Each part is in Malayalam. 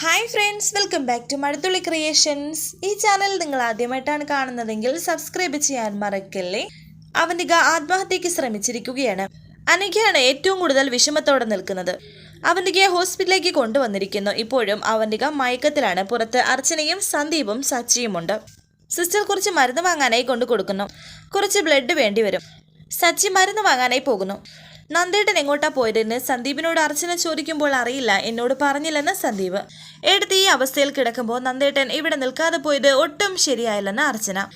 Hi friends welcome back to Mazhathulli creations ഈ ചാനൽ നിങ്ങൾ ആദ്യമായിട്ടാണ് കാണുന്നതെങ്കിൽ സബ്സ്ക്രൈബ് ചെയ്യാൻ മറക്കല്ലേ? അവനിക ആത്മഹത്യക്ക് ശ്രമിച്ചിരിക്കുകയാണ്. അനഘയാണ് ഏറ്റവും കൂടുതൽ വിഷമത്തോടെ നിൽക്കുന്നത്. അവന്തികയെ ഹോസ്പിറ്റലിലേക്ക് കൊണ്ടുവന്നിരിക്കുന്നു. ഇപ്പോഴും അവന്തിക മയക്കത്തിലാണ്. പുറത്ത് അർച്ചനയും സന്ദീപും സച്ചിയുമുണ്ട്. സിസ്റ്റർ കുറച്ച് മരുന്ന് വാങ്ങാനായി കൊണ്ടു കൊടുക്കുന്നു കുറച്ച് ബ്ലഡ് വേണ്ടി വരും സച്ചി മരുന്ന് വാങ്ങാനായി പോകുന്നു. നന്ദേട്ടൻ എങ്ങോട്ടാ പോയതെന്ന് സന്ദീപിനോട് അർച്ചന ചോദിക്കുമ്പോൾ അറിയില്ല. എന്നോട് പറഞ്ഞില്ലെന്ന് സന്ദീപ്. എടുത്ത് ഈ അവസ്ഥയിൽ കിടക്കുമ്പോൾ നന്ദേട്ടൻ ഇവിടെ നിൽക്കാതെ പോയത് ഒട്ടും ശരിയായില്ലെന്ന് അർച്ചന.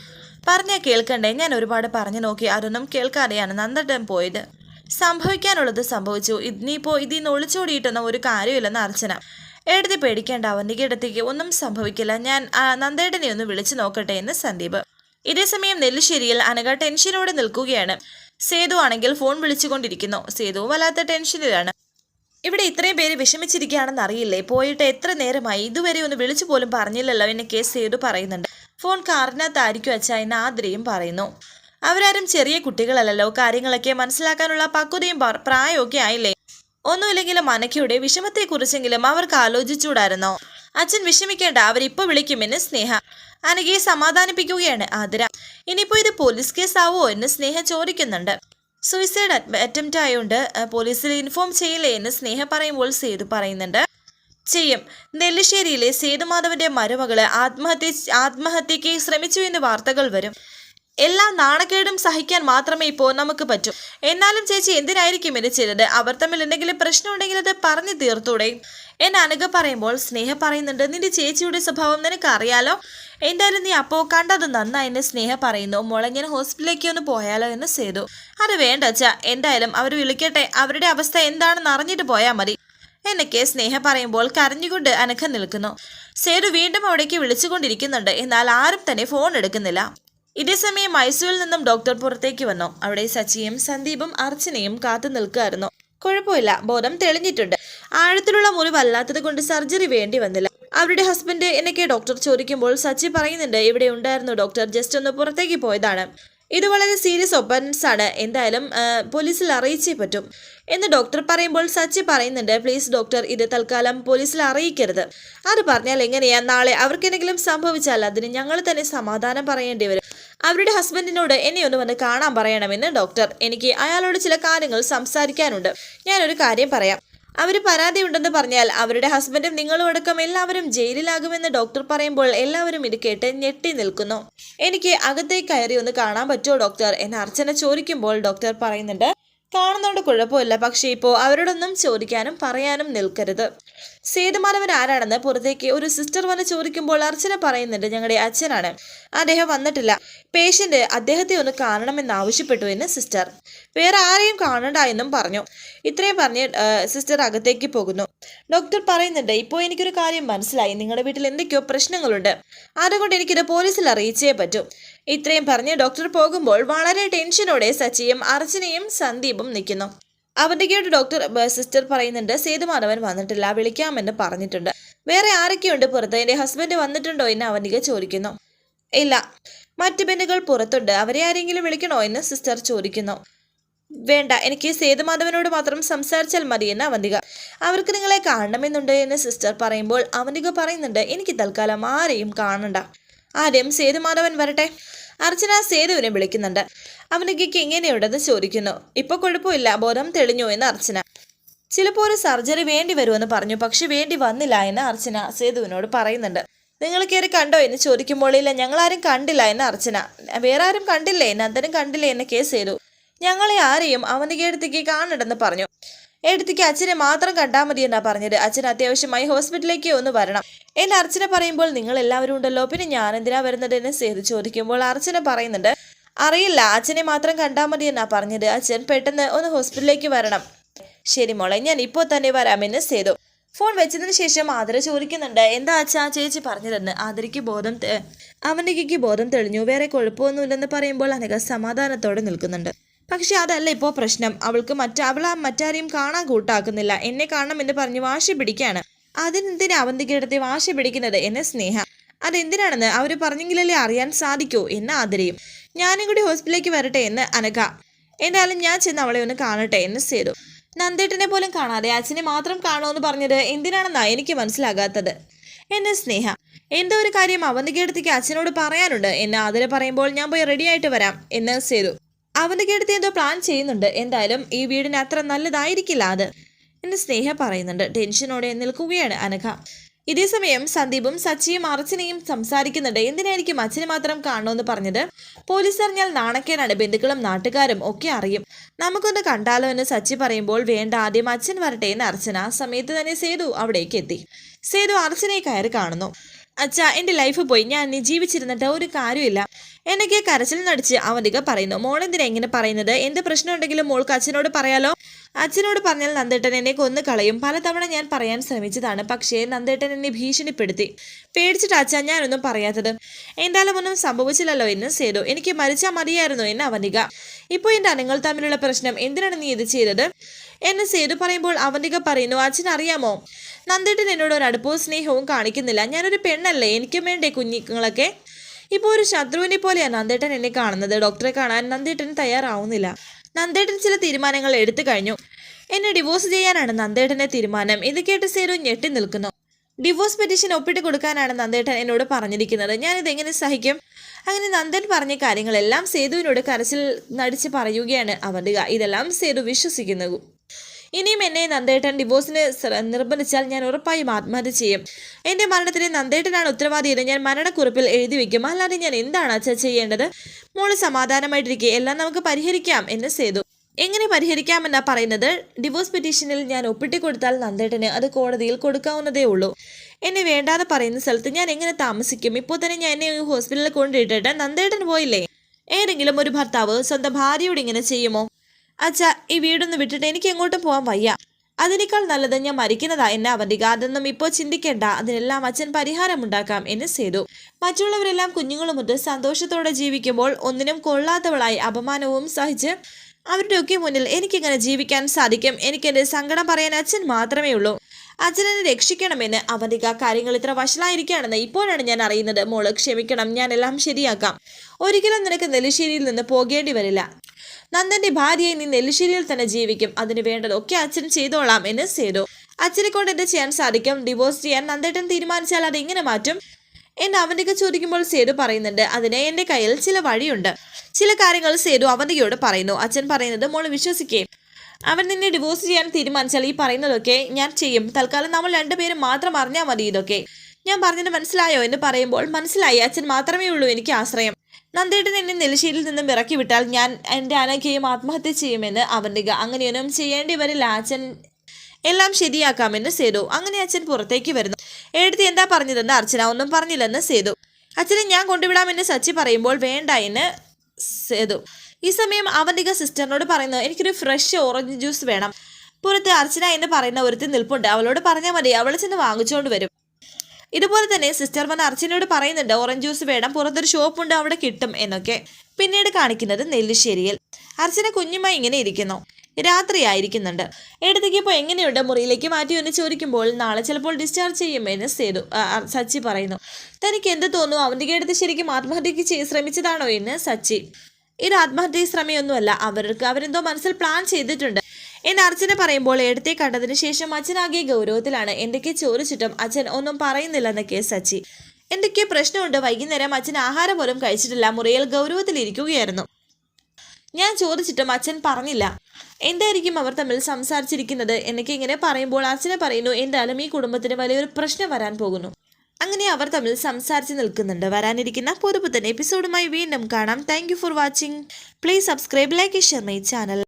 പറഞ്ഞാൽ കേൾക്കണ്ടേ? ഞാൻ ഒരുപാട് പറഞ്ഞു നോക്കി അതൊന്നും കേൾക്കാതെയാണ് നന്ദേട്ടൻ പോയത്. സംഭവിക്കാനുള്ളത് സംഭവിച്ചു. ഇനിയിപ്പോ നിന്ന് ഒളിച്ചോടിയിട്ടൊന്നും ഒരു കാര്യമില്ലെന്ന് അർച്ചന. എടുത്ത് പേടിക്കേണ്ട അവന്റെ ഇടത്തേക്ക് ഒന്നും സംഭവിക്കില്ല. ഞാൻ നന്ദേട്ടനെ ഒന്ന് വിളിച്ചു നോക്കട്ടെ എന്ന് സന്ദീപ്. ഇതേസമയം നെല്ലിശ്ശേരിയിൽ അനഘ ടെൻഷനോടെ നിൽക്കുകയാണ്. സേതു ആണെങ്കിൽ ഫോൺ വിളിച്ചുകൊണ്ടിരിക്കുന്നു. സേതു വല്ലാത്ത ടെൻഷനിലാണ്. ഇവിടെ ഇത്രയും പേര് വിഷമിച്ചിരിക്കുകയാണെന്ന് അറിയില്ലേ? പോയിട്ട് എത്ര നേരമായി? ഇതുവരെ ഒന്ന് വിളിച്ചു പോലും പറഞ്ഞില്ലല്ലോ എന്നെ കേസ് സേതു പറയുന്നുണ്ട്. ഫോൺ കാറിനകത്തായിരിക്കും അച്ഛ എന്ന് ആദ്രയും പറയുന്നു. അവരാരും ചെറിയ കുട്ടികളല്ലല്ലോ. കാര്യങ്ങളൊക്കെ മനസ്സിലാക്കാനുള്ള പക്വതയും പ്രായമൊക്കെ ആയില്ലേ? ഒന്നുമില്ലെങ്കിലും അനക്കയുടെ വിഷമത്തെക്കുറിച്ചെങ്കിലും അവർക്ക് ആലോചിച്ചൂടായിരുന്നോ അച്ഛൻ വിഷമിക്കേണ്ട. അവരിപ്പോ വിളിക്കുമെന്ന് സ്നേഹ അനഘയെ സമാധാനിപ്പിക്കുകയാണ് ആതിര. ഇനിയിപ്പോ ഇത് പോലീസ് കേസാവോ എന്ന് സ്നേഹ ചോദിക്കുന്നുണ്ട്. സൂയിസൈഡ് അറ്റംപ്റ്റ് ആയതുകൊണ്ട് പോലീസിൽ ഇൻഫോം ചെയ്യില്ലേ എന്ന് സ്നേഹ പറയുമ്പോൾ സേതു പറയുന്നുണ്ട്. ചെയ്യും. നെല്ലിശ്ശേരിയിലെ സേതുമാധവന്റെ മരുമകൾ ആത്മഹത്യ ആത്മഹത്യക്ക് ശ്രമിച്ചു എന്ന് വാർത്തകൾ വരും. എല്ലാ നാണക്കേടും സഹിക്കാൻ മാത്രമേ ഇപ്പോൾ നമുക്ക് പറ്റൂ. എന്നാലും ചേച്ചി എന്തിനായിരിക്കും ഇത് ചെയ്തത്? അവർ തമ്മിൽ എന്തെങ്കിലും പ്രശ്നമുണ്ടെങ്കിൽ അത് പറഞ്ഞു തീർത്തൂടെ? എന്നെ അനഘ പറയുമ്പോൾ സ്നേഹ പറയുന്നുണ്ട് നിന്റെ ചേച്ചിയുടെ സ്വഭാവം നിനക്ക് അറിയാലോ എന്തായാലും നീ അപ്പോ കണ്ടത് നന്നായി എന്നെ സ്നേഹ പറയുന്നു. മോളെ ഞാൻ ഹോസ്പിറ്റലിലേക്ക് ഒന്ന് പോയാലോ? എന്ന് ചെയ്തു അത് വേണ്ട അച്ഛ എന്തായാലും അവർ വിളിക്കട്ടെ. അവരുടെ അവസ്ഥ എന്താണെന്ന് അറിഞ്ഞിട്ട് പോയാൽ മതി എന്നൊക്കെ സ്നേഹ പറയുമ്പോൾ കരഞ്ഞുകൊണ്ട് അനഘ നിൽക്കുന്നു. സേതു വീണ്ടും അവിടേക്ക് വിളിച്ചുകൊണ്ടിരിക്കുന്നുണ്ട്. എന്നാൽ ആരും തന്നെ ഫോൺ എടുക്കുന്നില്ല. ഇതേസമയം മൈസൂരിൽ നിന്നും ഡോക്ടർ പുറത്തേക്ക് വന്നു. അവിടെ സച്ചിയും സന്ദീപും അർച്ചനയും കാത്തു നിൽക്കുകയായിരുന്നു. കുഴപ്പമില്ല. ബോധം തെളിഞ്ഞിട്ടുണ്ട്. ആഴത്തിലുള്ള മുറിവല്ലാത്തത് കൊണ്ട് സർജറി വേണ്ടി വന്നില്ല. അവരുടെ ഹസ്ബൻഡ് എന്നൊക്കെ ഡോക്ടർ ചോദിക്കുമ്പോൾ സച്ചി പറയുന്നുണ്ട് ഇവിടെ ഉണ്ടായിരുന്നു ഡോക്ടർ ജസ്റ്റ് ഒന്ന് പുറത്തേക്ക് പോയതാണ്. ഇത് വളരെ സീരിയസ് ഒപ്പൻസ് ആണ്. എന്തായാലും പോലീസിൽ അറിയിച്ചേ പറ്റും എന്ന് ഡോക്ടർ പറയുമ്പോൾ സച്ചി പറയുന്നുണ്ട് പ്ലീസ് ഡോക്ടർ ഇത് തൽക്കാലം പോലീസിൽ അറിയിക്കരുത്. അത് പറഞ്ഞാൽ എങ്ങനെയാ? നാളെ അവർക്കെന്തെങ്കിലും സംഭവിച്ചാൽ അതിന് ഞങ്ങൾ തന്നെ സമാധാനം പറയേണ്ടി വരും. അവരുടെ ഹസ്ബൻഡിനോട് എന്നെ ഒന്ന് വന്ന് കാണാൻ പറയണമെന്ന് ഡോക്ടർ. എനിക്ക് അയാളോട് ചില കാര്യങ്ങൾ സംസാരിക്കാനുണ്ട്. ഞാനൊരു കാര്യം പറയാം. അവർ പരാതി ഉണ്ടെന്ന് പറഞ്ഞാൽ അവരുടെ ഹസ്ബൻഡും നിങ്ങളും എല്ലാവരും ജയിലിലാകുമെന്ന് ഡോക്ടർ പറയുമ്പോൾ എല്ലാവരും ഇത് കേട്ട് ഞെട്ടി നിൽക്കുന്നു. എനിക്ക് അകത്തേക്ക് കയറി ഒന്ന് കാണാൻ പറ്റുമോ ഡോക്ടർ? എന്ന് അർച്ചന ചോദിക്കുമ്പോൾ ഡോക്ടർ പറയുന്നുണ്ട് കാണുന്നതുകൊണ്ട് കുഴപ്പമില്ല. പക്ഷേ ഇപ്പോൾ അവരോടൊന്നും ചോദിക്കാനും പറയാനും നിൽക്കരുത്. സേതുമാധവൻ ആരാണെന്ന് പുറത്തേക്ക് ഒരു സിസ്റ്റർ വന്ന് ചോദിക്കുമ്പോൾ അർച്ചന പറയുന്നുണ്ട് ഞങ്ങളുടെ അച്ഛനാണ്. അദ്ദേഹം വന്നിട്ടില്ല. പേഷ്യന്റ് അദ്ദേഹത്തെ ഒന്ന് കാണണമെന്ന് ആവശ്യപ്പെട്ടു എന്ന് സിസ്റ്റർ വേറെ ആരെയും കാണണ്ട എന്നും പറഞ്ഞു. ഇത്രയും പറഞ്ഞ് സിസ്റ്റർ അകത്തേക്ക് പോകുന്നു. ഡോക്ടർ പറയുന്നുണ്ട് ഇപ്പോൾ എനിക്കൊരു കാര്യം മനസ്സിലായി. നിങ്ങളുടെ വീട്ടിൽ എന്തൊക്കെയോ പ്രശ്നങ്ങളുണ്ട്. അതുകൊണ്ട് എനിക്കിത് പോലീസിൽ അറിയിച്ചേ പറ്റൂ. ഇത്രയും പറഞ്ഞ് ഡോക്ടർ പോകുമ്പോൾ വളരെ ടെൻഷനോടെ സച്ചിയും അർച്ചനയും സന്ദീപും നിൽക്കുന്നു. അവന്തികയുടെ ഡോക്ടർ സിസ്റ്റർ പറയുന്നുണ്ട് സേതുമാധവൻ വന്നിട്ടില്ല വിളിക്കാമെന്ന് പറഞ്ഞിട്ടുണ്ട്. വേറെ ആരൊക്കെയുണ്ട് പുറത്ത്? എന്റെ ഹസ്ബൻഡ് വന്നിട്ടുണ്ടോ എന്ന് അവന്തിക ചോദിക്കുന്നു. ഇല്ല. മറ്റു ബെന്നുകൾ പുറത്തുണ്ട്. അവരെ ആരെങ്കിലും വിളിക്കണോ എന്ന് സിസ്റ്റർ ചോദിക്കുന്നു. വേണ്ട. എനിക്ക് സേതുമാധവനോട് മാത്രം സംസാരിച്ചാൽ മതിയെന്ന് അവന്തിക. അവർക്ക് നിങ്ങളെ കാണണമെന്നുണ്ട് എന്ന് സിസ്റ്റർ പറയുമ്പോൾ അവന്തിക പറയുന്നുണ്ട് എനിക്ക് തൽക്കാലം ആരെയും കാണണ്ട. ആദ്യം സേതുമാധവൻ വരട്ടെ. അർച്ചന സേതുവിനെ വിളിക്കുന്നുണ്ട്. അവനിക്ക് എങ്ങനെയുണ്ടെന്ന് ചോദിക്കുന്നു. ഇപ്പൊ കുഴപ്പമില്ല ബോധം തെളിഞ്ഞു എന്ന് അർച്ചന. ചിലപ്പോൾ ഒരു സർജറി വേണ്ടി വരുമെന്ന് പറഞ്ഞു പക്ഷെ വേണ്ടി വന്നില്ല എന്ന് അർച്ചന സേതുവിനോട് പറയുന്നുണ്ട്. നിങ്ങൾ കയറി കണ്ടോ എന്ന് ചോദിക്കുമ്പോൾ ഇല്ല ഞങ്ങളാരും കണ്ടില്ല എന്ന് അർച്ചന. വേറെ ആരും കണ്ടില്ലേ? നന്ദനും കണ്ടില്ലേ എന്ന് കേസ് ചെയ്തു ഞങ്ങളെ ആരെയും അവന്റെ അടുത്തേക്ക് കാണണ്ടെന്ന് പറഞ്ഞു. എടുത്തേക്ക് അച്ഛനെ മാത്രം കണ്ടാൽ മതി എന്നാ പറഞ്ഞത്. അച്ഛൻ അത്യാവശ്യമായി ഹോസ്പിറ്റലിലേക്ക് ഒന്ന് വരണം. എന്നെ അർച്ചന പറയുമ്പോൾ നിങ്ങൾ എല്ലാവരും ഉണ്ടല്ലോ. പിന്നെ ഞാൻ എന്തിനാ വരുന്നത് എന്ന് സേതു ചോദിക്കുമ്പോൾ അർച്ചന പറയുന്നുണ്ട് അറിയില്ല അച്ഛനെ മാത്രം കണ്ടാൽ മതി എന്നാ പറഞ്ഞത്. അച്ഛൻ പെട്ടെന്ന് ഒന്ന് ഹോസ്പിറ്റലിലേക്ക് വരണം. ശരി മോളെ ഞാൻ ഇപ്പോൾ തന്നെ വരാമെന്ന് സേതു ഫോൺ വെച്ചതിന് ശേഷം ആദര ചോദിക്കുന്നുണ്ട് എന്താ അച്ഛാ ചേച്ചി പറഞ്ഞതെന്ന്? ആദരയ്ക്ക് ബോധം അവന്റെ ബോധം തെളിഞ്ഞു. വേറെ കുഴപ്പമൊന്നുമില്ലെന്ന് പറയുമ്പോൾ അനക സമാധാനത്തോടെ നിൽക്കുന്നുണ്ട്. പക്ഷെ അതല്ല ഇപ്പോൾ പ്രശ്നം. അവൾക്ക് മറ്റ അവൾ ആ മറ്റാരെയും കാണാൻ കൂട്ടാക്കുന്നില്ല. എന്നെ കാണണം എന്ന് പറഞ്ഞ് വാശി പിടിക്കുകയാണ് അതിനെന്തിനാ അവന്തികയുടെ വാശി പിടിക്കുന്നത്? എന്നെ സ്നേഹ. അതെന്തിനാണെന്ന് അവർ പറഞ്ഞെങ്കിലല്ലേ അറിയാൻ സാധിക്കൂ എന്ന് ആദരയും. ഞാനും കൂടി ഹോസ്പിറ്റലിലേക്ക് വരട്ടെ എന്ന് അനക എന്തായാലും ഞാൻ ചെന്ന് അവളെ ഒന്ന് കാണട്ടെ എന്ന് സേതു. നന്ദേട്ടനെ പോലും കാണാതെ അച്ഛനെ മാത്രം കാണുമെന്ന് പറഞ്ഞത് എന്തിനാണെന്നാ എനിക്ക് മനസ്സിലാകാത്തത്. എന്നെ സ്നേഹ. എന്തോ ഒരു കാര്യം അവന്തികേടത്തേക്ക് അച്ഛനോട് പറയാനുണ്ട് എന്ന് അതിന് പറയുമ്പോൾ ഞാൻ പോയി റെഡിയായിട്ട് വരാം എന്ന് സേതു. അവന്തികേടത്തി എന്തോ പ്ലാൻ ചെയ്യുന്നുണ്ട്. എന്തായാലും ഈ വീടിന് അത്ര നല്ലതായിരിക്കില്ല അത്. എന്ന് സ്നേഹ പറയുന്നുണ്ട്. ടെൻഷനോടെ നിൽക്കുകയാണ് അനഘ. ഇതേസമയം സന്ദീപും സച്ചിയും അർച്ചനയും സംസാരിക്കുന്നുണ്ട്. എന്തിനായിരിക്കും അച്ഛനെ മാത്രം കാണണമെന്ന് പറഞ്ഞത്? പോലീസ് അറിഞ്ഞാൽ നാണക്കേടാണ്. ബന്ധുക്കളും നാട്ടുകാരും ഒക്കെ അറിയും. നമുക്കൊന്ന് കണ്ടാലോ എന്ന് സച്ചി പറയുമ്പോൾ വേണ്ട ആദ്യം അച്ഛൻ വരട്ടെ എന്ന് അർച്ചന സമയത്ത് തന്നെ സേതു അവിടേക്ക് എത്തി. സേതു അർച്ചനയെ കയറി കാണുന്നു. അച്ഛാ എന്റെ ലൈഫ് പോയി. ഞാൻ നീ ജീവിച്ചിരുന്നിട്ട് ഒരു കാര്യമില്ല എന്നൊക്കെ കരച്ചിൽ നടിച്ച് അവധിക പറയുന്നു. മോളെന്തിനാ ഇങ്ങനെ പറയുന്നത്? എന്ത് പ്രശ്നം ഉണ്ടെങ്കിലും മോൾക്ക് അച്ഛനോട് പറയാലോ? അച്ഛനോട് പറഞ്ഞാൽ നന്ദേട്ടൻ എന്നെ കൊന്നു കളയും. പലതവണ ഞാൻ പറയാൻ ശ്രമിച്ചതാണ്. പക്ഷേ നന്ദേട്ടൻ എന്നെ ഭീഷണിപ്പെടുത്തി. പേടിച്ചിട്ട് അച്ഛാ ഞാനൊന്നും പറയാത്തത്. എന്തായാലും ഒന്നും സംഭവിച്ചില്ലല്ലോ എന്ന് സേതു. എനിക്ക് മരിച്ചാൽ മതിയായിരുന്നു എന്ന് അവന്തിക ഇപ്പോൾ എന്റെ അനങ്ങൾ തമ്മിലുള്ള പ്രശ്നം? എന്തിനാണ് നീ ഇത് ചെയ്തത്? എന്ന് സേതു പറയുമ്പോൾ അവന്തിക പറയുന്നു അച്ഛൻ അറിയാമോ നന്ദേട്ടൻ എന്നോട് ഒരു അടുപ്പവും സ്നേഹവും കാണിക്കുന്നില്ല. ഞാനൊരു പെണ്ണല്ലേ? എനിക്കും വേണ്ടേ കുഞ്ഞുങ്ങളൊക്കെ? ഇപ്പോൾ ഒരു ശത്രുവിനെ പോലെയാണ് നന്ദേട്ടൻ എന്നെ കാണുന്നത്. ഡോക്ടറെ കാണാൻ നന്ദേട്ടൻ തയ്യാറാവുന്നില്ല. നന്ദേട്ടൻ ചില തീരുമാനങ്ങൾ എടുത്തു കഴിഞ്ഞു. എന്നെ ഡിവോഴ്സ് ചെയ്യാനാണ് നന്ദേട്ടന്റെ തീരുമാനം. ഇത് കേട്ട് സേരു ഞെട്ടി നിൽക്കുന്നു. ഡിവോഴ്സ് പെറ്റീഷൻ ഒപ്പിട്ട് കൊടുക്കാനാണ് നന്ദേട്ടൻ എന്നോട് പറഞ്ഞിരിക്കുന്നത്. ഞാൻ ഇതെങ്ങനെ സഹിക്കും? അങ്ങനെ നന്ദൻ പറഞ്ഞ കാര്യങ്ങളെല്ലാം സേതുവിനോട് കരച്ചിൽ നടിച്ച് പറയുകയാണ് അവന്തിക ഇതെല്ലാം സേതു വിശ്വസിക്കുന്നു. ഇനിയും എന്നെ നന്ദേട്ടൻ ഡിവോഴ്സിന് നിർബന്ധിച്ചാൽ ഞാൻ ഉറപ്പായും ആത്മഹത്യ ചെയ്യും. എന്റെ മരണത്തിന് നന്ദേട്ടനാണ് ഉത്തരവാദിയെന്ന് ഞാൻ മരണക്കുറിപ്പിൽ എഴുതി വെക്കും. അല്ലാതെ ഞാൻ എന്താണ് അച്ഛ ചെയ്യേണ്ടത്? മോൾ സമാധാനമായിട്ടിരിക്കെ എല്ലാം നമുക്ക് പരിഹരിക്കാം എന്ന് സേതു. എങ്ങനെ പരിഹരിക്കാമെന്നാ പറയുന്നത്? ഡിവോഴ്സ് പെറ്റീഷനിൽ ഞാൻ ഒപ്പിട്ട് കൊടുത്താൽ നന്ദേട്ടന് അത് കോടതിയിൽ കൊടുക്കാവുന്നതേ ഉള്ളൂ. എന്നെ വേണ്ടാതെ പറയുന്ന സ്ഥലത്ത് ഞാൻ എങ്ങനെ താമസിക്കും? ഇപ്പോൾ തന്നെ ഞാൻ എന്നെ ഹോസ്പിറ്റലിൽ കൊണ്ടിട്ടിട്ട് നന്ദേട്ടൻ പോയില്ലേ? ഏതെങ്കിലും ഒരു ഭർത്താവ് സ്വന്തം ഭാര്യയോട് ഇങ്ങനെ ചെയ്യുമോ? അച്ഛ ഈ വീടൊന്ന് വിട്ടിട്ട് എനിക്ക് എങ്ങോട്ടും പോകാൻ വയ്യ. അതിനേക്കാൾ നല്ലത് ഞാൻ മരിക്കുന്നതാ എന്നെ അവന്തിക അതൊന്നും ഇപ്പോൾ ചിന്തിക്കേണ്ട. അതിനെല്ലാം അച്ഛൻ പരിഹാരമുണ്ടാക്കാം എന്ന് സേതു. മറ്റുള്ളവരെല്ലാം കുഞ്ഞുങ്ങളുമൊത്ത് സന്തോഷത്തോടെ ജീവിക്കുമ്പോൾ ഒന്നിനും കൊള്ളാത്തവളായി അപമാനവും സഹിച്ച് അവരുടെയൊക്കെ മുന്നിൽ എനിക്കിങ്ങനെ ജീവിക്കാൻ സാധിക്കും. എനിക്കെന്റെ സങ്കടം പറയാൻ അച്ഛൻ മാത്രമേ ഉള്ളൂ. അച്ഛനെ രക്ഷിക്കണമെന്ന് അവന്തിക കാര്യങ്ങൾ ഇത്ര വഷളായിരിക്കുകയാണെന്ന് ഇപ്പോഴാണ് ഞാൻ അറിയുന്നത്. മോൾ ക്ഷമിക്കണം. ഞാൻ എല്ലാം ശരിയാക്കാം. ഒരിക്കലും നിനക്ക് നെല്ലിശ്ശേരിയിൽ നിന്ന് പോകേണ്ടി വരില്ല. നന്ദന്റെ ഭാര്യയെ നീ നെല്ലിശ്ശേരിയിൽ തന്നെ ജീവിക്കും. അതിന് വേണ്ടതൊക്കെ അച്ഛൻ ചെയ്തോളാം എന്ന് സേതു. അച്ഛനെ കൊണ്ട് എന്ത് ചെയ്യാൻ സാധിക്കും. ഡിവോഴ്സ് ചെയ്യാൻ നന്ദേട്ടൻ തീരുമാനിച്ചാൽ അത് എങ്ങനെ മാറ്റും എന്ന് അവന്തിക ചോദിക്കുമ്പോൾ സേതു പറയുന്നുണ്ട്. അതിന് എന്റെ കയ്യിൽ ചില വഴിയുണ്ട്. ചില കാര്യങ്ങൾ സേതു അവന്തികയോട് പറയുന്നു. അച്ഛൻ പറയുന്നത് മോൾ വിശ്വസിക്കേ. അവൻ നിന്നെ ഡിവോഴ്സ് ചെയ്യാൻ തീരുമാനിച്ചാൽ ഈ പറയുന്നതൊക്കെ ഞാൻ ചെയ്യും. തൽക്കാലം നമ്മൾ രണ്ടുപേരും മാത്രം അറിഞ്ഞാൽ മതി ഇതൊക്കെ. ഞാൻ പറഞ്ഞത് മനസ്സിലായോ എന്ന് പറയുമ്പോൾ മനസ്സിലായി. അച്ഛൻ മാത്രമേ ഉള്ളൂ എനിക്ക് ആശ്രയം. നന്ദേട്ടൻ എന്നെ നെൽശ്ശേരിയിൽ നിന്നും ഇറക്കി വിട്ടാൽ ഞാൻ എന്റെ അനഘയും ആത്മഹത്യ ചെയ്യുമെന്ന് അവന്തിക അങ്ങനെയൊന്നും ചെയ്യേണ്ടി വരില്ല അച്ഛൻ. എല്ലാം ശരിയാക്കാമെന്ന് സേതു. അങ്ങനെ അച്ഛൻ പുറത്തേക്ക് വരുന്നു. എഴുതി എന്താ പറഞ്ഞതെന്ന് അർച്ചന ഒന്നും പറഞ്ഞില്ലെന്ന് സേതു. അച്ഛനെ ഞാൻ കൊണ്ടുവിടാമെന്ന് സച്ചി പറയുമ്പോൾ വേണ്ട എന്ന് സേതു. ഈ സമയം അവന്റെ സിസ്റ്ററിനോട് പറയുന്നു എനിക്കൊരു ഫ്രഷ് ഓറഞ്ച് ജ്യൂസ് വേണം. പുറത്ത് അർച്ചന എന്ന് പറയുന്ന ഒരുത്തി നിൽപ്പുണ്ട്. അവളോട് പറഞ്ഞാൽ മതി. അവൾ ചെന്ന് വാങ്ങിച്ചുകൊണ്ട് വരും. ഇതുപോലെ തന്നെ സിസ്റ്റർ വന്ന് അർച്ചനയോട് പറയുന്നുണ്ട് ഓറഞ്ച് ജ്യൂസ് വേണം പുറത്തൊരു ഷോപ്പുണ്ട് അവിടെ കിട്ടും എന്നൊക്കെ. പിന്നീട് കാണിക്കുന്നത് നെല്ലിശ്ശേരിയിൽ. അർച്ചന കുഞ്ഞുമായി ഇങ്ങനെ ഇരിക്കുന്നു. രാത്രിയായിരിക്കുന്നുണ്ട് എടുത്തേക്ക് ഇപ്പോൾ എങ്ങനെയുണ്ട്? മുറിയിലേക്ക് മാറ്റി എന്ന് ചോദിക്കുമ്പോൾ നാളെ ചിലപ്പോൾ ഡിസ്ചാർജ് ചെയ്യുമെന്ന് സേതു സച്ചി പറയുന്നു. തനിക്ക് എന്ത് തോന്നുന്നു? അവന്റെ അടുത്ത് ശരിക്കും ആത്മഹത്യക്ക് ശ്രമിച്ചതാണോ എന്ന് സച്ചി. ഇത് ആത്മഹത്യ ശ്രമയൊന്നുമല്ല. അവർക്ക് അവരെന്തോ മനസ്സിൽ പ്ലാൻ ചെയ്തിട്ടുണ്ട്. എന്ന് അർച്ചന പറയുമ്പോൾ എടുത്തേ കണ്ടതിന് ശേഷം അച്ഛനാകെ ഗൗരവത്തിലാണ്. എന്തൊക്കെ ചോദിച്ചിട്ടും അച്ഛൻ ഒന്നും പറയുന്നില്ലെന്നൊക്കെ സച്ചി. എന്തൊക്കെ പ്രശ്നമുണ്ട്? വൈകുന്നേരം അച്ഛൻ ആഹാരം പോലും കഴിച്ചിട്ടില്ല. മുറിയിൽ ഗൗരവത്തിലിരിക്കുകയായിരുന്നു. ഞാൻ ചോദിച്ചിട്ടും അച്ഛൻ പറഞ്ഞില്ല. എന്തായിരിക്കും അവർ തമ്മിൽ സംസാരിച്ചിരിക്കുന്നത്? എന്നൊക്കെ ഇങ്ങനെ പറയുമ്പോൾ അച്ഛനെ പറയുന്നു എന്തായാലും ഈ കുടുംബത്തിന് വലിയൊരു പ്രശ്നം വരാൻ പോകുന്നു. അങ്ങനെ അവർ തമ്മിൽ സംസാരിച്ച് നിൽക്കുന്നുണ്ട്. വരാനിരിക്കുന്ന പുതുപുത്തൻ എപ്പിസോഡുമായി വീണ്ടും കാണാം. Thank for watching please subscribe like share my channel